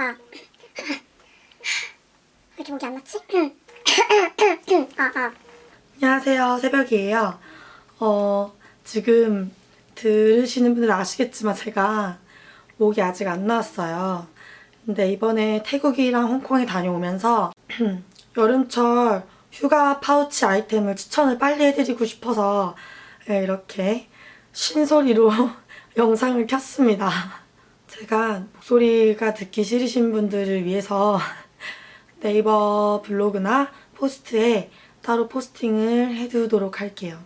아. 왜 이렇게 목이 안 맞지? 아, 아. 안녕하세요. 새벽이에요. 어, 지금 들으시는 분들 아시겠지만 제가 목이 아직 안 나왔어요. 근데 이번에 태국이랑 홍콩에 다녀오면서 여름철 휴가 파우치 아이템을 추천을 빨리 해드리고 싶어서 예, 이렇게 쉰소리로 영상을 켰습니다. 제가 목소리가 듣기 싫으신 분들을 위해서 네이버 블로그나 포스트에 따로 포스팅을 해두도록 할게요.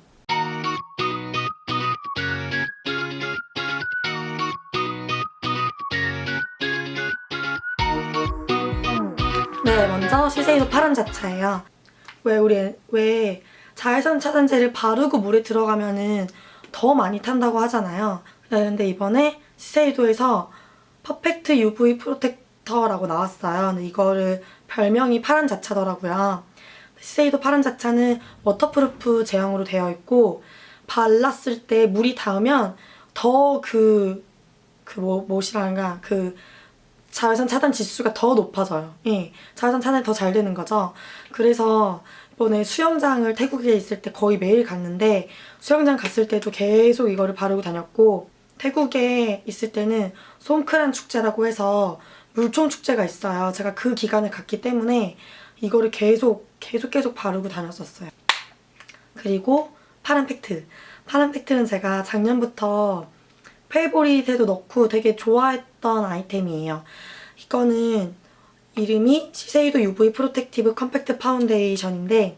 네, 먼저 시세이도 파란 자차예요. 왜 우리 왜 자외선 차단제를 바르고 물에 들어가면은 더 많이 탄다고 하잖아요. 네, 근데 이번에 시세이도에서 퍼펙트 UV 프로텍터라고 나왔어요. 근데 이거를 별명이 파란 자차더라고요. 시세이도 파란 자차는 워터프루프 제형으로 되어 있고 발랐을 때 물이 닿으면 더 그 그뭐 뭐시란가 그 자외선 차단 지수가 더 높아져요. 예. 자외선 차단이 더 잘 되는 거죠. 그래서 이번에 수영장을 태국에 있을 때 거의 매일 갔는데 수영장 갔을 때도 계속 이거를 바르고 다녔고 태국에 있을 때는 송크란 축제라고 해서 물총 축제가 있어요. 제가 그 기간을 갔기 때문에 이거를 계속 계속 계속 바르고 다녔었어요. 그리고 파란 팩트. 파란 팩트는 제가 작년부터 페이보릿에도 넣고 되게 좋아했던 아이템이에요. 이거는 이름이 시세이도 UV 프로텍티브 컴팩트 파운데이션인데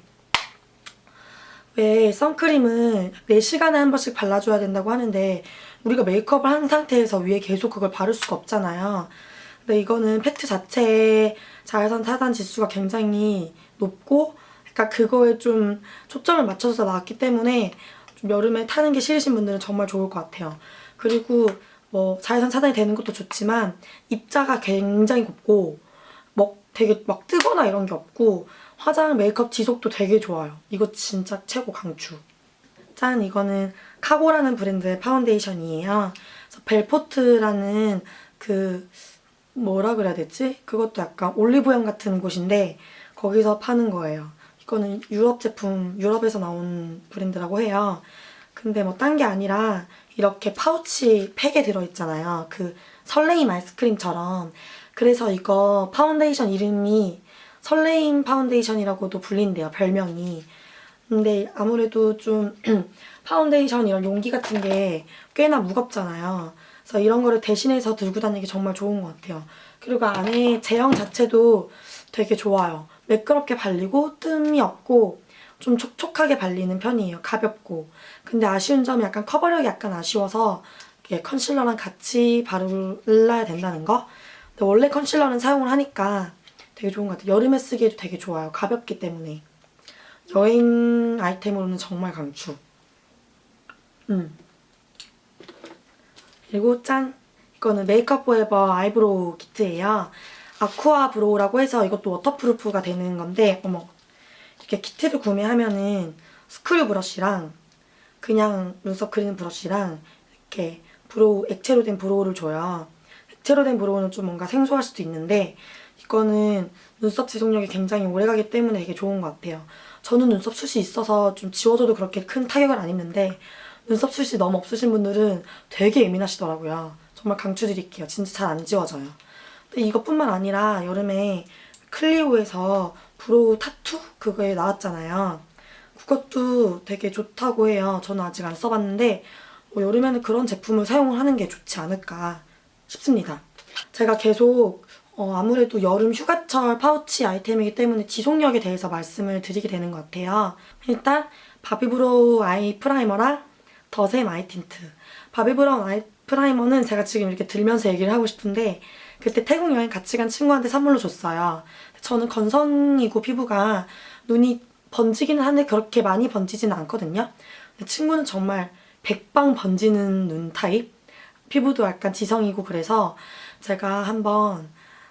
왜 선크림은 4시간에 한 번씩 발라줘야 된다고 하는데 우리가 메이크업을 한 상태에서 위에 계속 그걸 바를 수가 없잖아요. 근데 이거는 팩트 자체의 자외선 차단 지수가 굉장히 높고 그러니까 그거에 좀 초점을 맞춰서 나왔기 때문에 좀 여름에 타는 게 싫으신 분들은 정말 좋을 것 같아요. 그리고 뭐 자외선 차단이 되는 것도 좋지만 입자가 굉장히 곱고 뭐 되게 막 뜨거나 이런 게 없고 화장 메이크업 지속도 되게 좋아요. 이거 진짜 최고 강추. 짠 이거는 카고라는 브랜드의 파운데이션이에요. 그래서 벨포트라는 그 뭐라 그래야 되지? 그것도 약간 올리브영 같은 곳인데 거기서 파는 거예요. 이거는 유럽 제품, 유럽에서 나온 브랜드라고 해요. 근데 뭐 딴 게 아니라 이렇게 파우치 팩에 들어있잖아요. 그 설레임 아이스크림처럼. 그래서 이거 파운데이션 이름이 설레임 파운데이션이라고도 불린대요. 별명이. 근데 아무래도 좀 파운데이션 이런 용기 같은 게 꽤나 무겁잖아요. 그래서 이런 거를 대신해서 들고 다니기 정말 좋은 것 같아요. 그리고 안에 제형 자체도 되게 좋아요. 매끄럽게 발리고 뜸이 없고 좀 촉촉하게 발리는 편이에요. 가볍고. 근데 아쉬운 점이 약간 커버력이 약간 아쉬워서 컨실러랑 같이 바르야 된다는 거. 원래 컨실러는 사용을 하니까 되게 좋은 것 같아요. 여름에 쓰기에도 되게 좋아요. 가볍기 때문에. 여행 아이템으로는 정말 강추. 음. 그리고 짠! 이거는 메이크업 포에버 아이브로우 키트예요. 아쿠아 브로우라고 해서 이것도 워터프루프가 되는 건데 어머 이렇게 키트를 구매하면은 스크류 브러쉬랑 그냥 눈썹 그리는 브러쉬랑 이렇게 브로우 액체로 된 브로우를 줘요. 액체로 된 브로우는 좀 뭔가 생소할 수도 있는데 이거는 눈썹 지속력이 굉장히 오래가기 때문에 되게 좋은 것 같아요. 저는 눈썹 숱이 있어서 좀 지워줘도 그렇게 큰 타격을 안 입는데 눈썹 숱이 너무 없으신 분들은 되게 예민하시더라고요. 정말 강추드릴게요. 진짜 잘 안 지워져요. 근데 이것뿐만 아니라 여름에 클리오에서 브로우 타투 그거에 나왔잖아요. 그것도 되게 좋다고 해요. 저는 아직 안 써봤는데 뭐 여름에는 그런 제품을 사용을 하는 게 좋지 않을까 싶습니다. 제가 계속 어, 아무래도 여름 휴가철 파우치 아이템이기 때문에 지속력에 대해서 말씀을 드리게 되는 것 같아요. 일단 바비브로우 아이 프라이머랑 더샘 아이 틴트. 바비브로우 아이 프라이머는 제가 지금 이렇게 들면서 얘기를 하고 싶은데 그때 태국 여행 같이 간 친구한테 선물로 줬어요. 저는 건성이고 피부가 눈이 번지기는 한데 그렇게 많이 번지지는 않거든요. 친구는 정말 백방 번지는 눈 타입? 피부도 약간 지성이고 그래서 제가 한번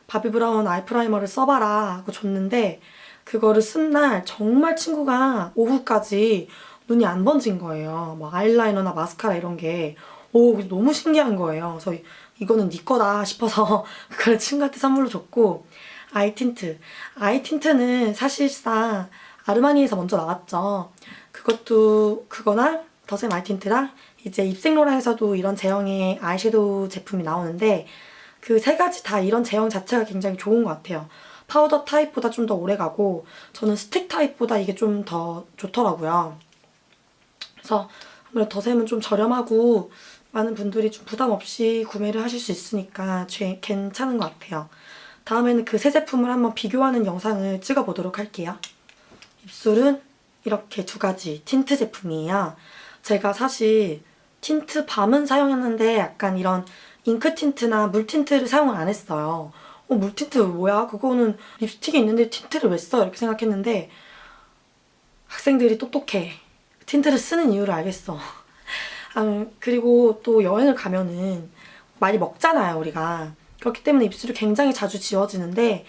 바비 브라운 아이 프라이머를 써봐라 하고 줬는데 그거를 쓴 날 정말 친구가 오후까지 눈이 안 번진 거예요. 뭐 아이라이너나 마스카라 이런 게 오 너무 신기한 거예요. 그래서 이거는 네 거다 싶어서 그걸 친구한테 선물로 줬고 아이 틴트. 아이 틴트는 사실상 아르마니에서 먼저 나왔죠. 그것도 그거나 더샘 아이 틴트랑 이제 입생로라에서도 이런 제형의 아이섀도우 제품이 나오는데 그 세 가지 다 이런 제형 자체가 굉장히 좋은 것 같아요. 파우더 타입보다 좀 더 오래 가고 저는 스틱 타입보다 이게 좀 더 좋더라고요. 그래서 아무래도 더샘은 좀 저렴하고 많은 분들이 좀 부담 없이 구매를 하실 수 있으니까 죄- 괜찮은 것 같아요. 다음에는 그 세 제품을 한번 비교하는 영상을 찍어보도록 할게요. 입술은 이렇게 두 가지 틴트 제품이에요. 제가 사실 틴트 밤은 사용했는데 약간 이런 잉크 틴트나 물 틴트를 사용을 안 했어요. 어, 물 틴트 뭐야? 그거는 립스틱이 있는데 틴트를 왜 써? 이렇게 생각했는데 학생들이 똑똑해. 틴트를 쓰는 이유를 알겠어. 아, 그리고 또 여행을 가면은 많이 먹잖아요, 우리가. 그렇기 때문에 입술이 굉장히 자주 지워지는데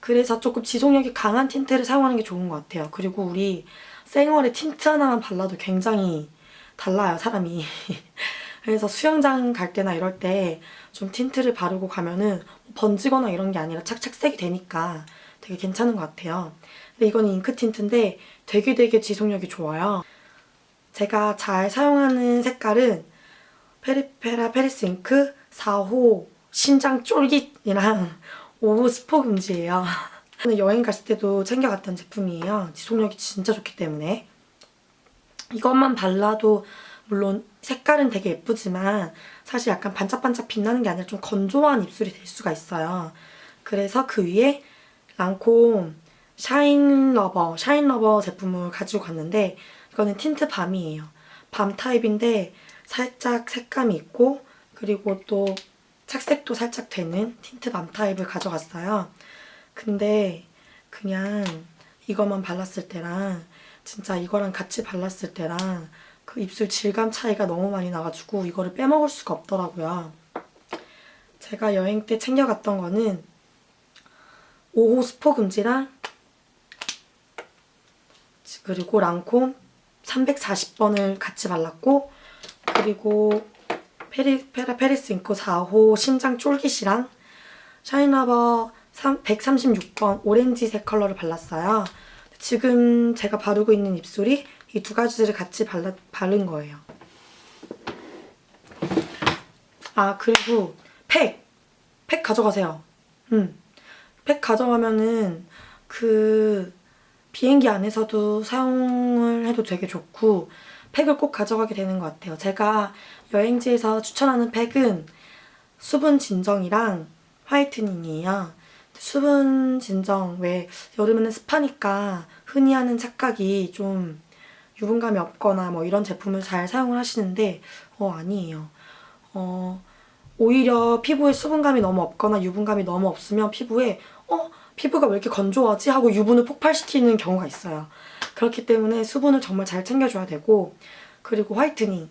그래서 조금 지속력이 강한 틴트를 사용하는 게 좋은 것 같아요. 그리고 우리 생얼에 틴트 하나만 발라도 굉장히 달라요, 사람이. 그래서 수영장 갈 때나 이럴 때 좀 틴트를 바르고 가면은 번지거나 이런 게 아니라 착착 색이 되니까 되게 괜찮은 것 같아요. 근데 이거는 잉크 틴트인데 되게 되게 지속력이 좋아요. 제가 잘 사용하는 색깔은 페리페라 페리스 잉크 4호 심장 쫄깃이랑 5호 스포 금지예요. 여행 갔을 때도 챙겨갔던 제품이에요. 지속력이 진짜 좋기 때문에. 이것만 발라도 물론 색깔은 되게 예쁘지만 사실 약간 반짝반짝 빛나는 게 아니라 좀 건조한 입술이 될 수가 있어요. 그래서 그 위에 랑콤 샤인 러버, 샤인 러버 제품을 가지고 갔는데 이거는 틴트 밤이에요. 밤 타입인데 살짝 색감이 있고 그리고 또 착색도 살짝 되는 틴트 밤 타입을 가져갔어요. 근데 그냥 이거만 발랐을 때랑 진짜 이거랑 같이 발랐을 때랑 그 입술 질감 차이가 너무 많이 나가지고 이거를 빼먹을 수가 없더라고요. 제가 여행 때 챙겨갔던 거는 5호 스포 금지랑 그리고 랑콤 340번을 같이 발랐고 그리고 페리, 페라 페리스 잉코 4호 심장 쫄깃이랑 샤인러버 136번 오렌지색 컬러를 발랐어요. 지금 제가 바르고 있는 입술이 이 두 가지를 같이 발라, 바른 거예요. 아 그리고 팩! 팩 가져가세요. 음. 팩 가져가면은 그 비행기 안에서도 사용을 해도 되게 좋고 팩을 꼭 가져가게 되는 것 같아요. 제가 여행지에서 추천하는 팩은 수분 진정이랑 화이트닝이에요. 수분 진정 왜 여름에는 습하니까 흔히 하는 착각이 좀 유분감이 없거나 뭐 이런 제품을 잘 사용을 하시는데 어 아니에요. 어 오히려 피부에 수분감이 너무 없거나 유분감이 너무 없으면 피부에 어 피부가 왜 이렇게 건조하지 하고 유분을 폭발시키는 경우가 있어요. 그렇기 때문에 수분을 정말 잘 챙겨줘야 되고 그리고 화이트닝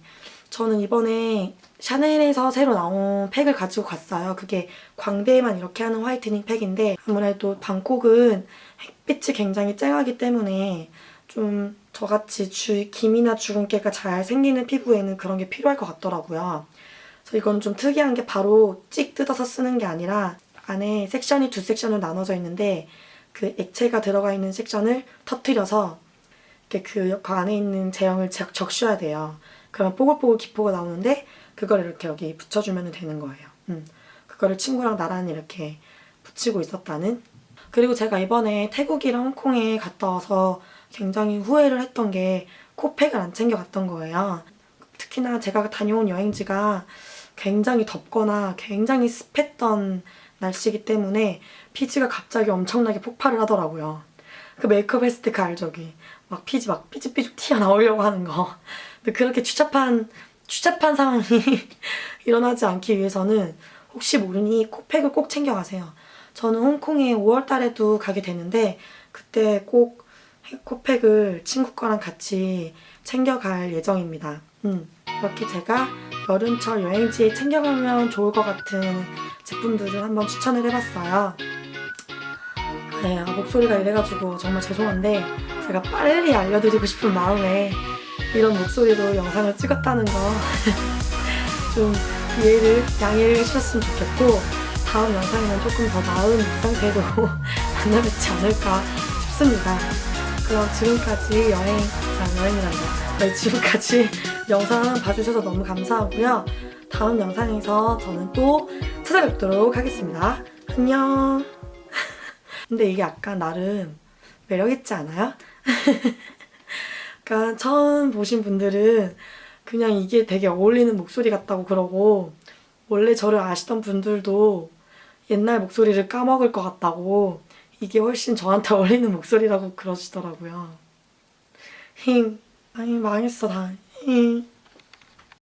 저는 이번에 샤넬에서 새로 나온 팩을 가지고 갔어요. 그게 광대에만 이렇게 하는 화이트닝 팩인데 아무래도 방콕은 햇빛이 굉장히 쨍하기 때문에 좀 저같이 주, 김이나 주근깨가 잘 생기는 피부에는 그런 게 필요할 것 같더라고요. 그래서 이건 좀 특이한 게 바로 찍 뜯어서 쓰는 게 아니라 안에 섹션이 두 섹션으로 나눠져 있는데 그 액체가 들어가 있는 섹션을 터트려서 이렇게 그, 그 안에 있는 제형을 적, 적셔야 돼요. 그러면 뽀글뽀글 기포가 나오는데 그걸 이렇게 여기 붙여주면 되는 거예요. 음. 그거를 친구랑 나란히 이렇게 붙이고 있었다는. 그리고 제가 이번에 태국이랑 홍콩에 갔다 와서 굉장히 후회를 했던 게 코팩을 안 챙겨갔던 거예요. 특히나 제가 다녀온 여행지가 굉장히 덥거나 굉장히 습했던 날씨이기 때문에 피지가 갑자기 엄청나게 폭발을 하더라고요. 그 메이크업 했을 때 그 알죠? 저기 막 피지 막 삐죽삐죽 튀어나오려고 하는 거. 근데 그렇게 추잡한 추잡한 상황이 일어나지 않기 위해서는 혹시 모르니 코팩을 꼭 챙겨가세요. 저는 홍콩에 5월 달에도 가게 되는데 그때 꼭 코팩을 친구 거랑 같이 챙겨갈 예정입니다. 음, 이렇게 제가 여름철 여행지에 챙겨가면 좋을 것 같은 제품들을 한번 추천을 해봤어요. 네, 아, 목소리가 이래가지고 정말 죄송한데 제가 빨리 알려드리고 싶은 마음에 이런 목소리로 영상을 찍었다는 거 좀 이해를 양해를 해주셨으면 좋겠고 다음 영상에는 조금 더 나은 상태로 만나 뵙지 않을까 싶습니다. 그럼 지금까지 여행, 아, 여행이란다. 네, 지금까지 영상 봐주셔서 너무 감사하고요. 다음 영상에서 저는 또 찾아뵙도록 하겠습니다. 안녕. 근데 이게 약간 나름 매력있지 않아요? 그러니까 처음 보신 분들은 그냥 이게 되게 어울리는 목소리 같다고 그러고 원래 저를 아시던 분들도 옛날 목소리를 까먹을 것 같다고 이게 훨씬 저한테 어울리는 목소리라고 그러시더라고요. 힝. 아니 망했어 다. 힝.